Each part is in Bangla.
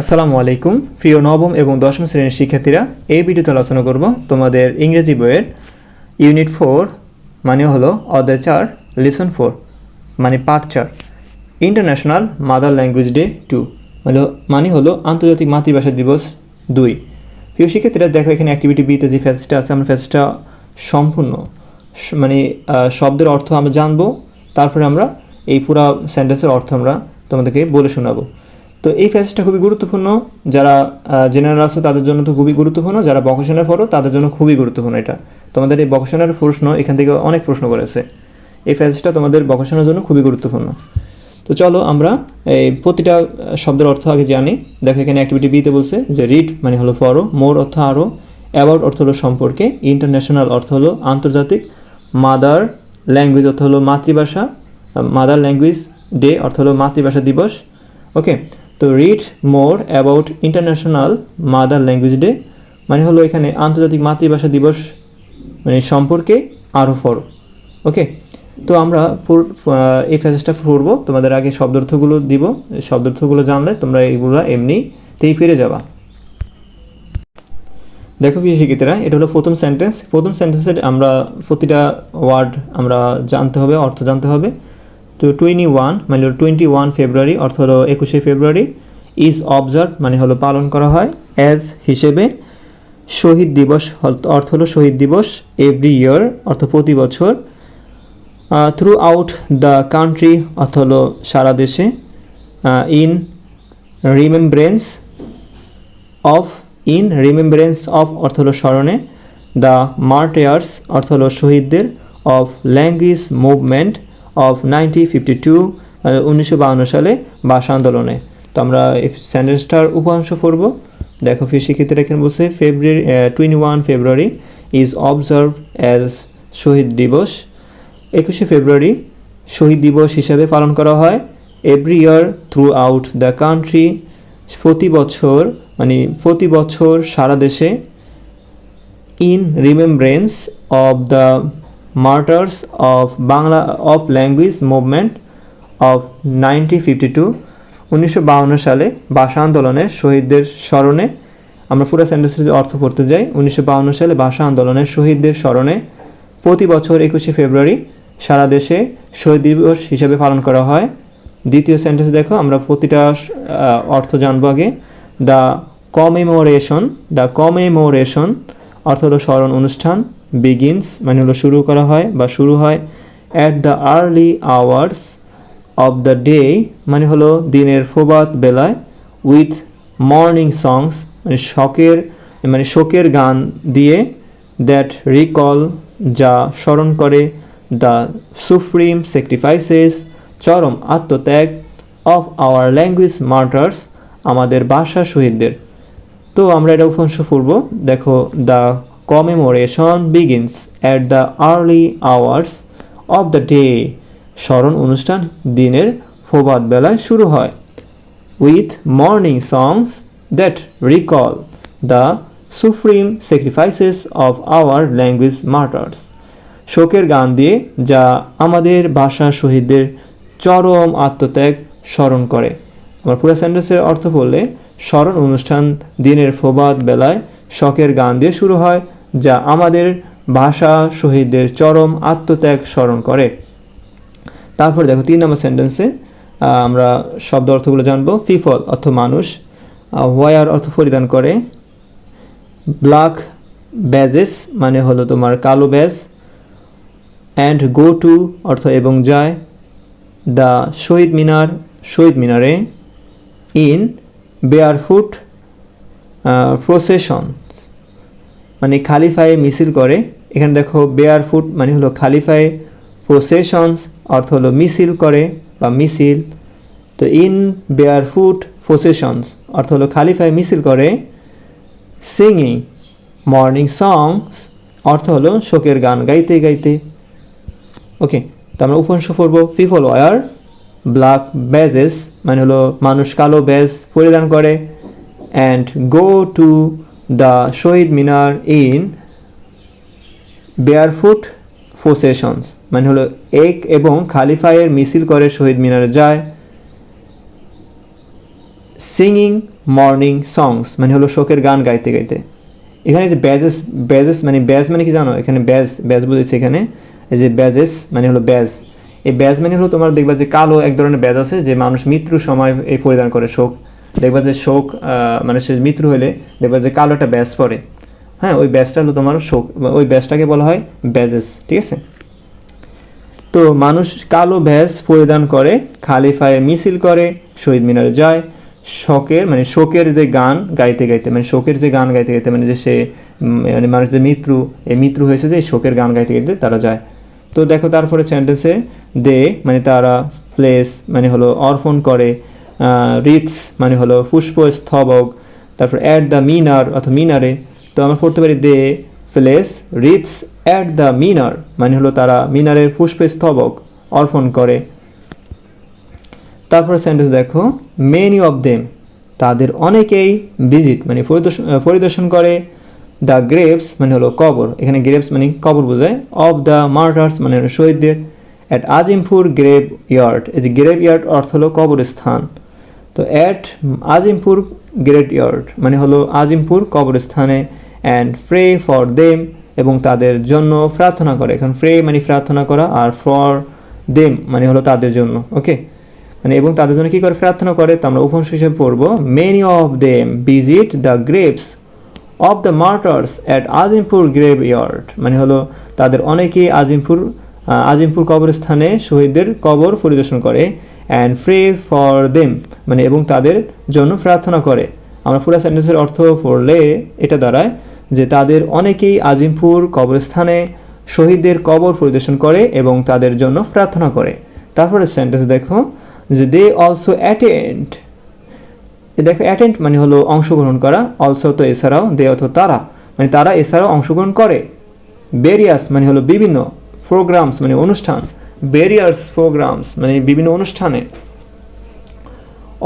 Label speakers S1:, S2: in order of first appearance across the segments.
S1: আসসালামু আলাইকুম। প্রিয় নবম এবং দশম শ্রেণির শিক্ষার্থীরা, এই ভিডিওতে আলোচনা করব তোমাদের ইংরেজি বইয়ের ইউনিট ফোর মানে হলো অধ্যায় চার, লিসন ফোর মানে পার্ট চার। International Mother Language Day two মানে মানে হলো আন্তর্জাতিক মাতৃভাষা দিবস দুই। প্রিয় শিক্ষার্থীরা, দেখো এখানে অ্যাক্টিভিটি বিতে যে ফ্যাসটা আছে, আমরা ফ্যাসটা সম্পূর্ণ মানে শব্দের অর্থ আমরা জানব, তারপরে আমরা এই পুরা সেন্টেন্সের অর্থ আমরা তোমাদেরকে বলে শোনাবো। তো এই ফ্যাসটা খুবই গুরুত্বপূর্ণ। যারা জেনারেল আছে, তাদের জন্য তো খুবই গুরুত্বপূর্ণ। যারা বকেশনের পড়ো, তাদের জন্য খুবই গুরুত্বপূর্ণ এটা। তোমাদের এই বকেশনের প্রশ্ন এখান থেকে অনেক প্রশ্ন করেছে। এই ফ্যাসটা তোমাদের বকেশনের জন্য খুবই গুরুত্বপূর্ণ। তো চলো আমরা এই প্রতিটা শব্দের অর্থ আগে জানি। দেখো এখানে অ্যাক্টিভিটি বিতে বলছে যে রিড মানে হলো পড়ো মোর অর্থ আরও অ্যাবাউট অর্থ হলো সম্পর্কে ইন্টারন্যাশনাল অর্থ হলো আন্তর্জাতিক মাদার ল্যাঙ্গুয়েজ অর্থ হলো মাতৃভাষা মাদার ল্যাঙ্গুয়েজ ডে অর্থ হলো মাতৃভাষা দিবস। ওকে তো read more about International Mother Language Day মানে হলো এখানে আন্তর্জাতিক মাতৃভাষা দিবস মানে সম্পর্কে আরও পড়ো। ওকে তো আমরা এই ফ্যাসেজটা পড়ব। তোমাদের আগে শব্দার্থগুলো দিব। শব্দার্থগুলো জানলে তোমরা এইগুলো এমনিতেই ফিরে যাবা। দেখো প্রিয় শিক্ষিতরা, এটা হলো প্রথম সেন্টেন্স প্রথম সেন্টেন্সের আমরা প্রতিটা ওয়ার্ড আমরা জানতে হবে, অর্থ জানতে হবে। তো টোয়েন্টি ওয়ান মানে হলো টোয়েন্টি ওয়ান ফেব্রুয়ারি অর্থ হলো একুশে ফেব্রুয়ারি ইজ অবজার্ভ মানে হলো পালন করা হয় অ্যাজ হিসেবে শহীদ দিবস, অর্থ হলো শহীদ দিবস এভরি ইয়ার অর্থ প্রতি বছর থ্রু আউট দ্য কান্ট্রি অর্থ হলো সারা দেশে in remembrance of in remembrance of অর্থ হলো স্মরণে দ্য মার্টেয়ার্স অর্থ হলো শহীদদের of language movement of nineteen fifty two উনিশশো সালে ভাষা আন্দোলনে। তো আমরা সেন্টেন্সটার উপাংশ পড়ব। দেখো, ফির শিক্ষিতরা এখানে বলছে February twenty one February is observe as শহীদ দিবস। একুশে ফেব্রুয়ারি শহীদ দিবস হিসাবে পালন করা হয়। Every year throughout the country প্রতি বছর মানে প্রতি বছর সারা দেশে in remembrance of the martyrs of Bangla of language movement of nineteen fifty two উনিশশো সালে ভাষা আন্দোলনের শহীদদের স্মরণে, আমরা পুরো সেন্টেন্সের অর্থ পড়তে যাই। উনিশশো সালে ভাষা আন্দোলনের শহীদদের স্মরণে প্রতি বছর একুশে ফেব্রুয়ারি সারা দেশে শহীদ দিবস হিসেবে পালন করা হয়। দ্বিতীয় সেন্টেন্স দেখো, আমরা প্রতিটা অর্থ জানব আগে। দ্য কমেমোরেশন দ্য কমেমোরেশন অর্থ হলো স্মরণ অনুষ্ঠান। বিগিনস মানে হলো শুরু করা হয় বা শুরু হয় at the early hours of the day মানে হলো দিনের ফোবাত বেলায় উইথ মর্নিং সংস মানে শকের মানে শোকের গান দিয়ে দ্যাট রিকল যা স্মরণ করে দ্য সুপ্রিম স্যাক্রিফাইসেস চরম আত্মত্যাগ অফ আওয়ার ল্যাঙ্গুয়েজ মার্টার্স আমাদের ভাষা শহীদদের। তো আমরা এটা উপাংশ পূর্ব দেখো the commemoration begins at the early hours of the day স্মরণ অনুষ্ঠান দিনের বেলায় শুরু হয় with morning songs that recall the supreme sacrifices of our language martyrs শোকের গান দিয়ে যা আমাদের ভাষা শহীদদের চরম আত্মত্যাগ স্মরণ করে। আমার পুরো সেন্টেন্সের অর্থ বললে স্মরণ অনুষ্ঠান দিনের ফোবাদ বেলায় শখের গান দিয়ে শুরু হয় যা আমাদের ভাষা শহীদদের চরম আত্মত্যাগ স্মরণ করে। তারপর দেখো তিন নম্বর সেন্টেন্সে আমরা শব্দ অর্থগুলো জানব। ফিফল, অর্থ মানুষ। ওয়ার, অর্থ পরিধান করে। ব্ল্যাক ব্যাজেস মানে হলো তোমার কালো ব্যাজ। অ্যান্ড গো টু, অর্থ এবং যায়। দ্য শহীদ মিনার, শহীদ মিনারে। In, barefoot procession. মানে খালিফায়ে মিছিল করে। এখানে দেখো বেয়ার ফুট মানে হলো খালিফায়ে প্রসেশনস অর্থ হলো মিছিল করে বা মিছিল। তো ইন বেয়ার ফুট প্রসেশনস অর্থ হলো খালিফায়ে মিছিল করে। সিঙ্গিং মর্নিং সংস অর্থ হলো শোকের গান গাইতে গাইতে। ওকে তো আমরা উপংশ পড়ব পিপল ওয়ার ব্ল্যাক ব্যাজেস মানে হলো মানুষ কালো ব্যাজ পরিধান করে। And go to the Shaheed Minar in barefoot processions মানে হলো এক এবং খালিফায়ের মিছিল করে শহীদ মিনারে যায়। সিঙ্গিং মর্নিং সংস মানে হলো শোকের গান গাইতে গাইতে। এখানে যে ব্যাজেস ব্যাজেস মানে ব্যাজ মানে কি জানো? এখানে ব্যাজ ব্যাজ বুঝেছে এখানে। এই যে ব্যাজেস মানে হলো ব্যাজ। এই ব্যাজ মানে হলো তোমার দেখবা যে কালো এক ধরনের ব্যাজ আছে যে মানুষ মৃত্যুর সময় এই পরিধান করে শোক। দেখবা যে শোক মানে সে মৃত্যু হলে দেখবা যে কালো একটা ব্যাস পরে। হ্যাঁ ওই ব্যাসটা হলো তোমার শোক ওই ব্যাসটাকে বলা হয় ব্যাজেস ঠিক আছে? তো মানুষ কালো ভ্যাস পরিধান করে খালি ফায়ে মিছিল করে, শহীদ মিনারে যায়। শোকের মানে শোকের যে গান গাইতে গাইতে মানে শোকের যে গান গাইতে গাইতে মানে যে সে মানে মানুষ যে মৃত্যু এই মৃত্যু হয়েছে যে শোকের গান গাইতে গাইতে তারা যায়। তো দেখো তারপরে সেন্টেন্সে দে মানে তারা প্লেস মানে হলো অর্পণ করে। রিটস মানে হলো পুষ্প, স্থবক, তারপর অ্যাট দ্য মিনার অথবা মিনারে। তো আমরা পড়তে পারি they place wreaths at the Minar মানে হলো তারা মিনারের পুষ্পে স্তবক অর্পণ করে। তারপরে সেন্টেন্স দেখো মেনি অফ দেম তাদের অনেকেই ভিজিট মানে পরিদর্শন করে। দ্য গ্রেভস মানে হলো কবর, এখানে গ্রেভস মানে কবর বোঝায়। অফ দ্য মার্টার্স মানে শহীদদের। অ্যাট আজিমপুর গ্রেভ ইয়ার্ড এই যে গ্রেভ ইয়ার্ড অর্থ হলো কবরস্থান। তো অ্যাট আজিমপুর গ্রেট ইয়ার্ড মানে হলো আজিমপুর কবরস্থানে অ্যান্ড প্রে ফর দেম এবং তাদের জন্য প্রার্থনা করে। এখন প্রে মানে প্রার্থনা করা আর ফর দেম মানে হলো তাদের জন্য ওকে মানে এবং তাদের জন্য কী করে প্রার্থনা করে? তো আমরা উপংশ হিসেবে পড়ব many of them visit the graves of the martyrs at Azimpur graveyard মানে হলো তাদের অনেকেই আজিমপুর আজিমপুর কবরস্থানে শহীদদের কবর পরিদর্শন করে অ্যান্ড প্রে ফর দেম মানে এবং তাদের জন্য প্রার্থনা করে। আমরা পুরো সেন্টেন্সের অর্থ পড়লে এটা দাঁড়ায় যে তাদের অনেকেই আজিমপুর কবরস্থানে শহীদদের কবর পরিদর্শন করে এবং তাদের জন্য প্রার্থনা করে। তারপরে সেন্টেন্স দেখো যে দে অলসো অ্যাটেন্ড দেখো অ্যাটেন্ড মানে হলো অংশগ্রহণ করা অলসো তো এছাড়াও দে অথবা তারা মানে তারা এছাড়াও অংশগ্রহণ করে। বেরিয়াস মানে হলো বিভিন্ন প্রোগ্রামস মানে অনুষ্ঠান বেরিয়ার্স প্রোগ্রামস মানে বিভিন্ন অনুষ্ঠানে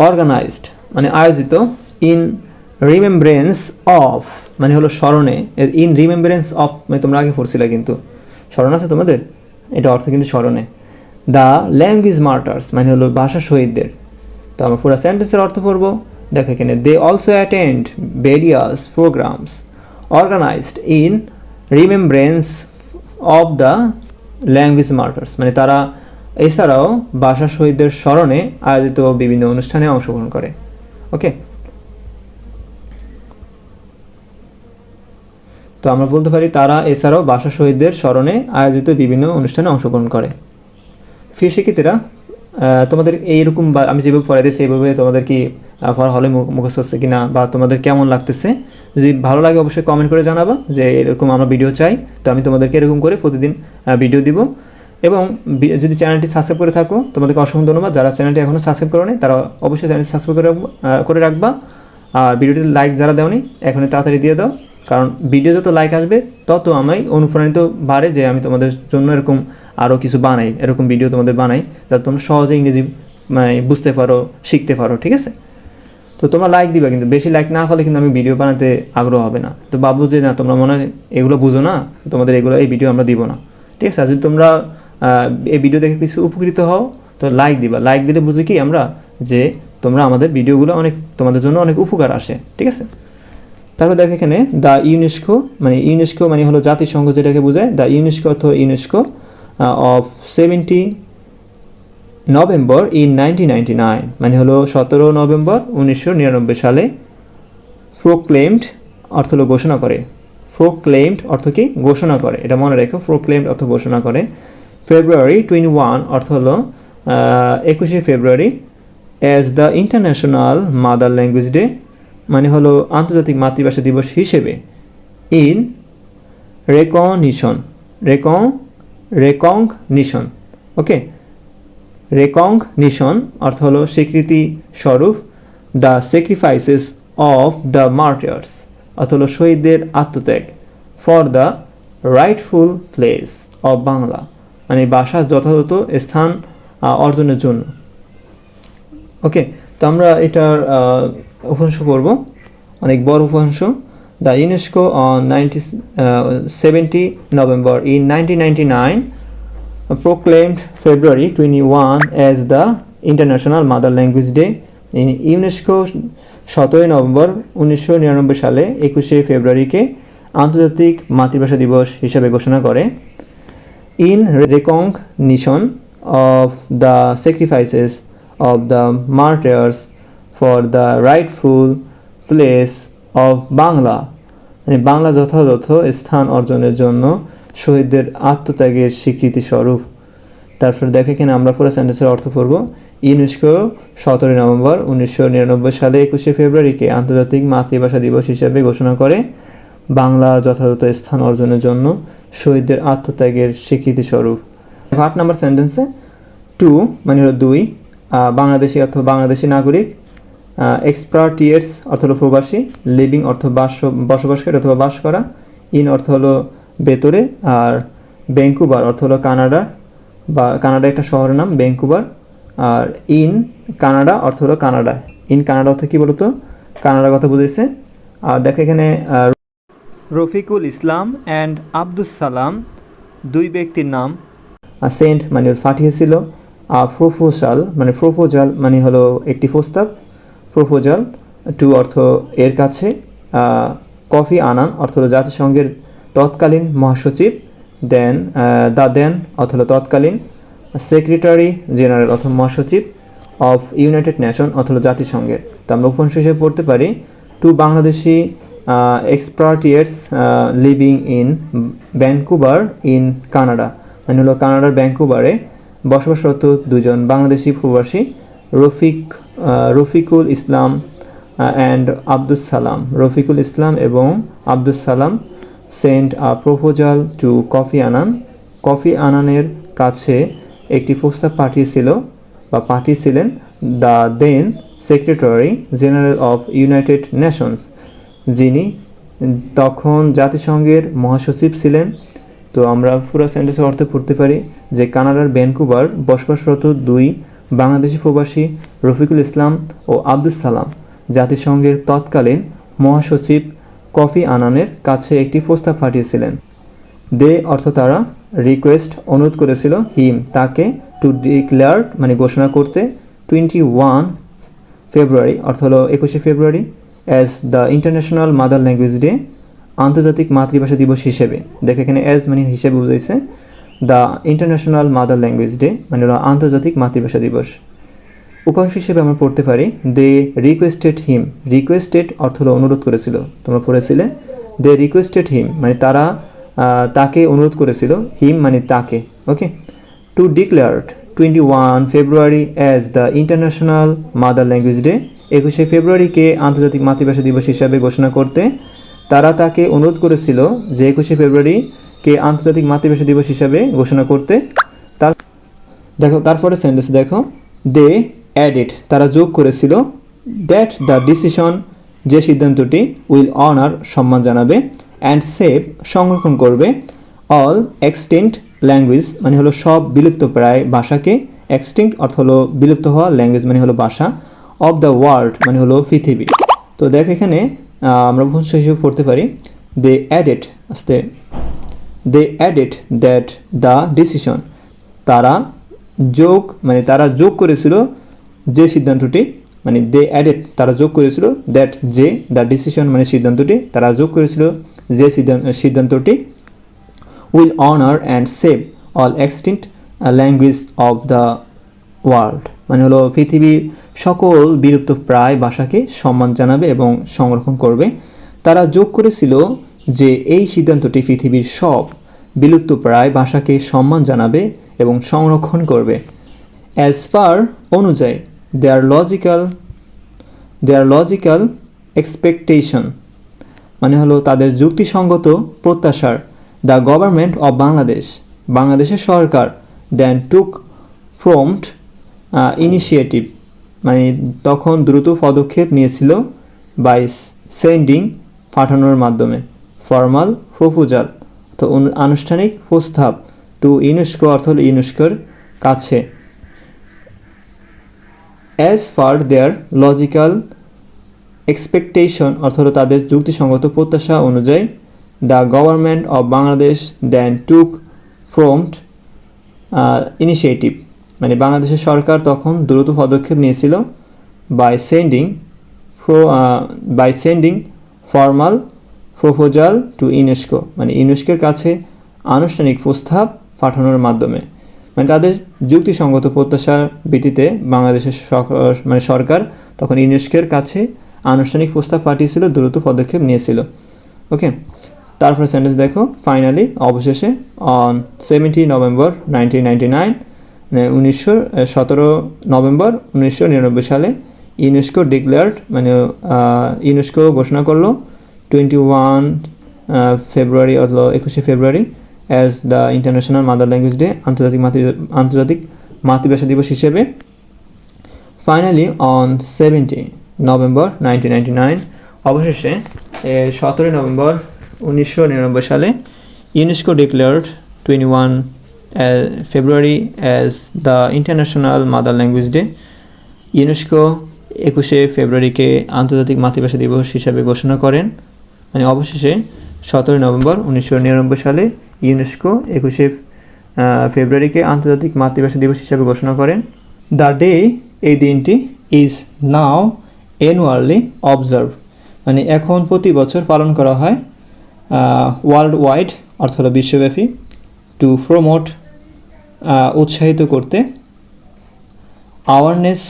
S1: অর্গানাইজড মানে আয়োজিত ইন রিমেম্বারেন্স অফ মানে হলো স্মরণে ইন রিমেম্বারেন্স অফ মানে তোমরা আগে পড়ছিলে কিন্তু, স্মরণ আছে তোমাদের? এটা অর্থ কিন্তু স্মরণে। দ্য ল্যাঙ্গুয়েজ মার্টার্স মানে হলো ভাষা শহীদদের। তো আমরা পুরো সেন্টেন্সের অর্থ পড়ব। দেখো এখানে they also attend various programmes organised in remembrance of the language martyrs মানে তারা এছাড়াও ভাষা শহীদদের স্মরণে আয়োজিত বিভিন্ন অনুষ্ঠানে অংশগ্রহণ করে। ওকে? তো আমরা বলতে পারি তারা এছাড়াও ভাষা শহীদদের স্মরণে আয়োজিত বিভিন্ন অনুষ্ঠানে অংশগ্রহণ করে। ফির শিক্ষিতেরা আহ, তোমাদের এইরকম বা আমি যেভাবে পড়াই দিচ্ছি এইভাবে তোমাদের কি পড়া হলে মুখ- মুখস্থ হচ্ছে কি না বা তোমাদের কেমন লাগতেছে? যদি ভালো লাগে অবশ্যই কমেন্ট করে জানাবা যে এরকম আমরা ভিডিও চাই, তো আমি তোমাদেরকে এরকম করে প্রতিদিন ভিডিও দিব। এবং যদি চ্যানেলটি সাবস্ক্রাইব করে থাকো, তোমাদেরকে অসংখ্য ধন্যবাদ। যারা চ্যানেলটি এখনও সাবস্ক্রাইব করো তারা অবশ্যই চ্যানেলটি সাবস্ক্রাইব করে করে রাখবা। আর ভিডিওটির লাইক যারা দেওনি, এখনই তাড়াতাড়ি দিয়ে দাও। কারণ ভিডিও যত লাইক আসবে, তত আমি অনুপ্রাণিত বাড়ে যে আমি তোমাদের জন্য এরকম আরও কিছু বানাই, এরকম ভিডিও তোমাদের বানাই যাতে তোমরা সহজে ইংরেজি মানে বুঝতে পারো, শিখতে পারো, ঠিক আছে? তো তোমরা লাইক দিবা, কিন্তু বেশি লাইক না ফলে কিন্তু আমি ভিডিও বানাতে আগ্রহ হবে না। তো ভাববো যে, না, তোমরা মনে হয় এগুলো বুঝো না, তোমাদের এগুলো, এই ভিডিও আমরা দিব না। ঠিক আছে? যদি তোমরা এই ভিডিও দেখে কিছু উপকৃত হও, তো লাইক দিবা। লাইক দিলে বুঝি কি আমরা, যে তোমরা আমাদের ভিডিওগুলো অনেক, তোমাদের জন্য অনেক উপকার আসে, ঠিক আছে? তারপর দেখো এখানে, দ্য ইউনেস্কো মানে ইউনেস্কো মানে হলো জাতিসংঘ যেটাকে বোঝায়, দ্য ইউনেস্কো অথবা UNESCO of seventy November in nineteen ninety nine মানে হলো সতেরো নভেম্বর উনিশশো নিরানব্বই সালে প্রোক্লেমড অর্থ হলো ঘোষণা করে। প্রোক্লেমড অর্থ কি? ঘোষণা করে। এটা মনে রেখো প্রোক্লেমড অর্থ ঘোষণা করে। ফেব্রুয়ারি টোয়েন্টি ওয়ান অর্থ হলো একুশে ফেব্রুয়ারি as the International Mother Language Day মানে হলো আন্তর্জাতিক মাতৃভাষা দিবস হিসেবে। ইন রেকনিশন রেকং রেকংনিশন। ওকে? রেকংনিশন অর্থ হলো স্বীকৃতি স্বরূপ the sacrifices of the martyrs অর্থ হলো শহীদদের আত্মত্যাগ for the rightful place of Bangla মানে ভাষার যথাযথ স্থান অর্জনের জন্য। ওকে? তো আমরা এটার উপহাংশ পড়ব, অনেক বড় উপহাংশ the UNESCO on ninety seventy November in nineteen ninety nine proclaimed February 21 as the International Mother Language Day UNESCO সতেরোই নভেম্বর উনিশশো নিরানব্বই সালে একুশে ফেব্রুয়ারিকে আন্তর্জাতিক মাতৃভাষা দিবস হিসাবে ঘোষণা করে in recognition of the sacrifices of the martyrs for the rightful place of Bangla মানে বাংলা যথাযথ স্থান অর্জনের জন্য শহীদদের আত্মত্যাগের স্বীকৃতি স্বরূপ। তারপর দেখে এখানে আমরা পুরো সেন্টেন্সের অর্থ পড়ব। ইউনেস্কো সতেরোই নভেম্বর উনিশশো নিরানব্বই সালে একুশে ফেব্রুয়ারিকে আন্তর্জাতিক মাতৃভাষা দিবস হিসাবে ঘোষণা করে। বাংলা যথাযথ স্থান অর্জনের জন্য শহীদদের আত্মত্যাগের স্বীকৃতি স্বরূপ। আট নাম্বার সেন্টেন্সে টু মানে হলো দুই বাংলাদেশি অথবা বাংলাদেশি নাগরিক এক্সপার্টিয়েটস অর্থ হলো প্রবাসী লিভিং অর্থ বাস, বসবাসকারী অথবা বাস করা ইন অর্থ হলো ভেতরে, আর ব্যাঙ্কুবার অর্থ হলো কানাডা, বা কানাডা একটা শহরের নাম ব্যাঙ্কুবার আর ইন কানাডা অর্থ হলো কানাডা। ইন কানাডা অর্থ কী বলতো? কানাডার কথা বুঝেছে। আর দেখো এখানে রফিকুল ইসলাম অ্যান্ড আব্দুস সালাম, দুই ব্যক্তির নাম। সেন্ট মানে পাঠিয়েছিল আর প্রপোজাল মানে প্রপোজাল মানে হলো একটি প্রস্তাব। প্রপোজাল টু অর্থ এর কাছে কফি আনান অর্থ জাতিসংঘের তৎকালীন মহাসচিব দেন দ্য দেন হলো তৎকালীন সেক্রেটারি জেনারেল অথবা মহাসচিব অফ ইউনাইটেড নেশন অথবা জাতিসংঘের। তো আমরা উপংশ হিসেবে পড়তে পারি to Bangladeshi expatriates living in Vancouver in Canada মানে হলো কানাডার ভ্যানকুভারে বসবাসরত দুজন বাংলাদেশি প্রবাসী রফিক রফিকুল ইসলাম অ্যান্ড আব্দুস সালাম। রফিকুল ইসলাম এবং Abdus Salam sent a proposal to Kofi Annan Kofi আনানের কাছে একটি প্রস্তাব পাঠিয়েছিল বা পাঠিয়েছিলেন the then secretary general of United Nations. যিনি তখন জাতিসংঘের মহাসচিব ছিলেন। তো আমরা পুরো সেন্টেন্সের অর্থ পড়তে পারি যে কানাডার ভ্যানকুভার বসবাসরত দুই বাংলাদেশি প্রবাসী রফিকুল ইসলাম ও আব্দুস সালাম জাতিসংঘের তৎকালীন মহাসচিব কফি আনানের কাছে একটি প্রস্তাব পাঠিয়েছিলেন। দে অর্থ তারা রিকোয়েস্ট অনুরোধ করেছিল হিম তাকে টু ডিক্লেয়ার মানে ঘোষণা করতে টোয়েন্টি ওয়ান ফেব্রুয়ারি অর্থ হলো একুশে ফেব্রুয়ারি as the International Mother Language Day আন্তর্জাতিক মাতৃভাষা দিবস হিসেবে। দেখে এখানে অ্যাজ মানে হিসেবে বুঝাইছে। The International Mother Language Day মানে আন্তর্জাতিক মাতৃভাষা দিবস। উপাংশ হিসেবে আমরা পড়তে পারি দে রিকোয়েস্টেড হিম রিকোয়েস্টেড অর্থ হলো অনুরোধ করেছিল। তোমরা পড়েছিলে দে রিকোয়েস্টেড হিম মানে তারা তাকে অনুরোধ করেছিল। হিম মানে তাকে। Okay to declared twenty one February as the International Mother Language Day একুশে ফেব্রুয়ারিকে আন্তর্জাতিক মাতৃভাষা দিবস হিসাবে ঘোষণা করতে। তারা তাকে অনুরোধ করেছিল যে একুশে ফেব্রুয়ারিকে আন্তর্জাতিক মাতৃভাষা দিবস হিসাবে ঘোষণা করতে। তার, দেখো তারপরে সেন্টেন্স দেখো। দে অ্যাডিড তারা যোগ করেছিল দ্যাট দ্য ডিসিশন যে সিদ্ধান্তটি উইল অনার সম্মান জানাবে অ্যান্ড সেভ সংরক্ষণ করবে অল এক্সটিংক্ট ল্যাঙ্গুয়েজ মানে হলো সব বিলুপ্ত প্রায় ভাষাকে এক্সটিংক্ট অর্থ হলো বিলুপ্ত হওয়া ল্যাঙ্গুয়েজ মানে হলো ভাষা অফ দ্য ওয়ার্ল্ড মানে হলো পৃথিবী। তো দেখ এখানে আমরা ভূমিষ্ঠ হিসেবে পড়তে পারি। দে অ্যাডেড আস্তে। They added that the decision তারা যোগ মানে তারা যোগ করেছিল যে সিদ্ধান্তটি মানে দে অ্যাডেড তারা যোগ করেছিল দ্যাট যে দ্য ডিসিশন মানে সিদ্ধান্তটি, তারা যোগ করেছিল, যে সিদ্ধান্ত, সিদ্ধান্তটি will honour and save all extinct language of the world মানে হলো, পৃথিবীর সকল বিলুপ্ত প্রায় ভাষাকে সম্মান জানাবে এবং সংরক্ষণ করবে। তারা যোগ করেছিল যে এই সিদ্ধান্তটি পৃথিবীর সব বিলুপ্ত প্রায় ভাষাকে সম্মান জানাবে এবং সংরক্ষণ করবে। অ্যাজ পার অনুযায়ী their logical their logical expectation মানে হলো তাদের যুক্তিসঙ্গত প্রত্যাশার দ্য গভর্নমেন্ট অব বাংলাদেশ বাংলাদেশের সরকার দেন টুক প্রম্পট ইনিশিয়েটিভ মানে তখন দ্রুত পদক্ষেপ নিয়েছিল বাই সেন্ডিং পাঠানোর মাধ্যমে ফর্মাল প্রপোজাল তো আনুষ্ঠানিক প্রস্তাব টু ইউনেস্কো অর্থ হলো ইউনেস্কোর কাছে। As far their logical expectation অর্থ হলো তাদের যুক্তিসঙ্গত প্রত্যাশা অনুযায়ী the government of Bangladesh then took prompt initiative মানে বাংলাদেশের সরকার তখন দ্রুত পদক্ষেপ নিয়েছিল by sending by sending formal proposal to UNESCO. মানে ইউনেস্কোর কাছে আনুষ্ঠানিক প্রস্তাব পাঠানোর মাধ্যমে। মানে তাদের যুক্তিসঙ্গত প্রত্যাশার ভিত্তিতে বাংলাদেশের মানে সরকার তখন ইউনেস্কোর কাছে আনুষ্ঠানিক প্রস্তাব পাঠিয়েছিল, দ্রুত পদক্ষেপ নিয়েছিল। ওকে? তারপরে সেন্টেন্স দেখো। ফাইনালি অবশেষে on seventy November nineteen ninety nine উনিশশো সতেরো নভেম্বর উনিশশো নিরানব্বই সালে ইউনেস্কো ডিক্লেয়ার্ড মানে ইউনেস্কো ঘোষণা করল টোয়েন্টি ওয়ান ফেব্রুয়ারি অথবা একুশে ফেব্রুয়ারি as the International Mother Language Day আন্তর্জাতিক মাতৃ আন্তর্জাতিক মাতৃভাষা দিবস হিসেবে। Finally on seventy November nineteen ninety nine অবশেষে সতেরোই নভেম্বর উনিশশো নিরানব্বই সালে UNESCO declared twenty one February as the International Mother Language Day UNESCO একুশে ফেব্রুয়ারিকে আন্তর্জাতিক মাতৃভাষা দিবস হিসাবে ঘোষণা করেন। মানে অবশেষে সতেরোই নভেম্বর উনিশশো নিরানব্বই সালে ইউনেস্কো একুশে ফেব্রুয়ারিকে আন্তর্জাতিক মাতৃভাষা দিবস হিসাবে ঘোষণা করেন। দ্য ডে এই দিনটি ইজ নাও অ্যানুয়ালি অবজার্ভ মানে এখন প্রতি বছর পালন করা হয় ওয়ার্ল্ড ওয়াইড অর্থাৎ বিশ্বব্যাপী টু প্রমোট উৎসাহিত করতে। আওয়ারনেস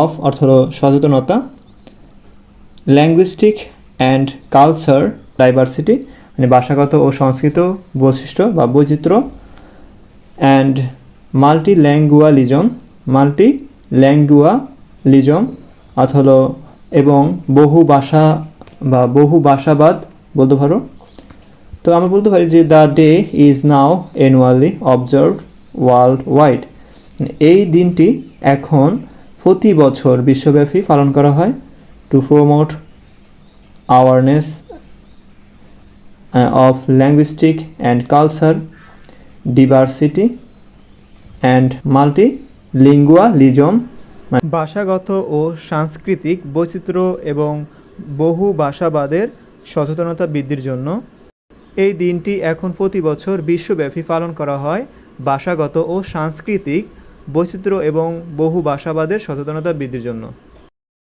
S1: অফ অর্থাৎ সচেতনতা ল্যাঙ্গুইস্টিক অ্যান্ড কালচার ডাইভার্সিটি মানে ভাষাগত ও সংস্কৃত বৈশিষ্ট্য বা বৈচিত্র্য and multilingualism multilingualism অথবা এবং বহু ভাষা বা বহু ভাষাবাদ বলতে পারো। তো আমরা বলতে পারি যে the day is now annually observe worldwide এই দিনটি এখন প্রতি বছর বিশ্বব্যাপী পালন করা হয় to promote uh, of linguistic and culture, diversity and multilingualism ভাষাগত ও সাংস্কৃতিক বৈচিত্র্য এবং বহু ভাষাবাদের সচেতনতা বৃদ্ধির জন্য এই দিনটি এখন প্রতি বছর বিশ্বব্যাপী পালন করা হয়। ভাষাগত ও সাংস্কৃতিক বৈচিত্র্য এবং বহু ভাষাবাদের সচেতনতা বৃদ্ধির জন্য।